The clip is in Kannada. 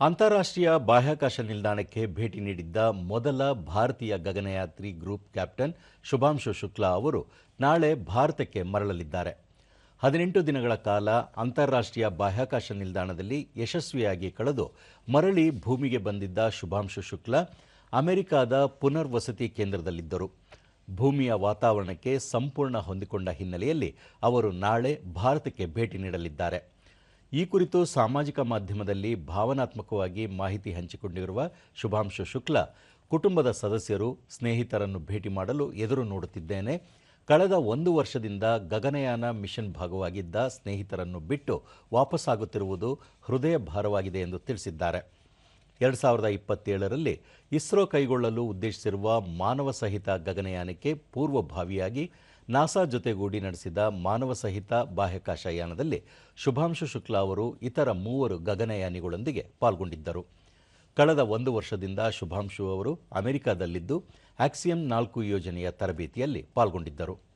ಅಂತಾರಾಷ್ಟ್ರೀಯ ಬಾಹ್ಯಾಕಾಶ ನಿಲ್ದಾಣಕ್ಕೆ ಭೇಟಿ ನೀಡಿದ್ದ ಮೊದಲ ಭಾರತೀಯ ಗಗನಯಾತ್ರಿ ಗ್ರೂಪ್ ಕ್ಯಾಪ್ಟನ್ ಶುಭಾಂಶು ಶುಕ್ಲಾ ಅವರು ನಾಳೆ ಭಾರತಕ್ಕೆ ಮರಳಲಿದ್ದಾರೆ. ಹದಿನೆಂಟು ದಿನಗಳ ಕಾಲ ಅಂತಾರಾಷ್ಟ್ರೀಯ ಬಾಹ್ಯಾಕಾಶ ನಿಲ್ದಾಣದಲ್ಲಿ ಯಶಸ್ವಿಯಾಗಿ ಕಳೆದು ಮರಳಿ ಭೂಮಿಗೆ ಬಂದಿದ್ದ ಶುಭಾಂಶು ಶುಕ್ಲಾ ಅಮೆರಿಕಾದ ಪುನರ್ವಸತಿ ಕೇಂದ್ರದಲ್ಲಿದ್ದರು. ಭೂಮಿಯ ವಾತಾವರಣಕ್ಕೆ ಸಂಪೂರ್ಣ ಹೊಂದಿಕೊಂಡ ಹಿನ್ನೆಲೆಯಲ್ಲಿ ಅವರು ನಾಳೆ ಭಾರತಕ್ಕೆ ಭೇಟಿ ನೀಡಲಿದ್ದಾರೆ. ಈ ಕುರಿತು ಸಾಮಾಜಿಕ ಮಾಧ್ಯಮದಲ್ಲಿ ಭಾವನಾತ್ಮಕವಾಗಿ ಮಾಹಿತಿ ಹಂಚಿಕೊಂಡಿರುವ ಶುಭಾಂಶು ಶುಕ್ಲ, ಕುಟುಂಬದ ಸದಸ್ಯರು, ಸ್ನೇಹಿತರನ್ನು ಭೇಟಿ ಮಾಡಲು ಎದುರು ನೋಡುತ್ತಿದ್ದೇನೆ. ಕಳೆದ ಒಂದು ವರ್ಷದಿಂದ ಗಗನಯಾನ ಮಿಷನ್ ಭಾಗವಾಗಿದ್ದ ಸ್ನೇಹಿತರನ್ನು ಬಿಟ್ಟು ವಾಪಸ್ಸಾಗುತ್ತಿರುವುದು ಹೃದಯ ಭಾರವಾಗಿದೆ ಎಂದು ತಿಳಿಸಿದ್ದಾರೆ. ಎರಡು ಸಾವಿರದ ಇಪ್ಪತ್ತೇಳರಲ್ಲಿ ಇಸ್ರೋ ಕೈಗೊಳ್ಳಲು ಉದ್ದೇಶಿಸಿರುವ ಮಾನವ ಸಹಿತ ಗಗನಯಾನಕ್ಕೆ ಪೂರ್ವಭಾವಿಯಾಗಿ ನಾಸಾ ಜೊತೆಗೂಡಿ ನಡೆಸಿದ ಮಾನವ ಸಹಿತ ಬಾಹ್ಯಾಕಾಶ ಯಾನದಲ್ಲಿ ಶುಭಾಂಶು ಶುಕ್ಲಾ ಅವರು ಇತರ ಮೂವರು ಗಗನಯಾನಿಗಳೊಂದಿಗೆ ಪಾಲ್ಗೊಂಡಿದ್ದರು. ಕಳೆದ ಒಂದು ವರ್ಷದಿಂದ ಶುಭಾಂಶು ಅವರು ಅಮೆರಿಕದಲ್ಲಿದ್ದು ಆಕ್ಸಿಯಂ ನಾಲ್ಕು ಯೋಜನೆಯ ತರಬೇತಿಯಲ್ಲಿ ಪಾಲ್ಗೊಂಡಿದ್ದರು.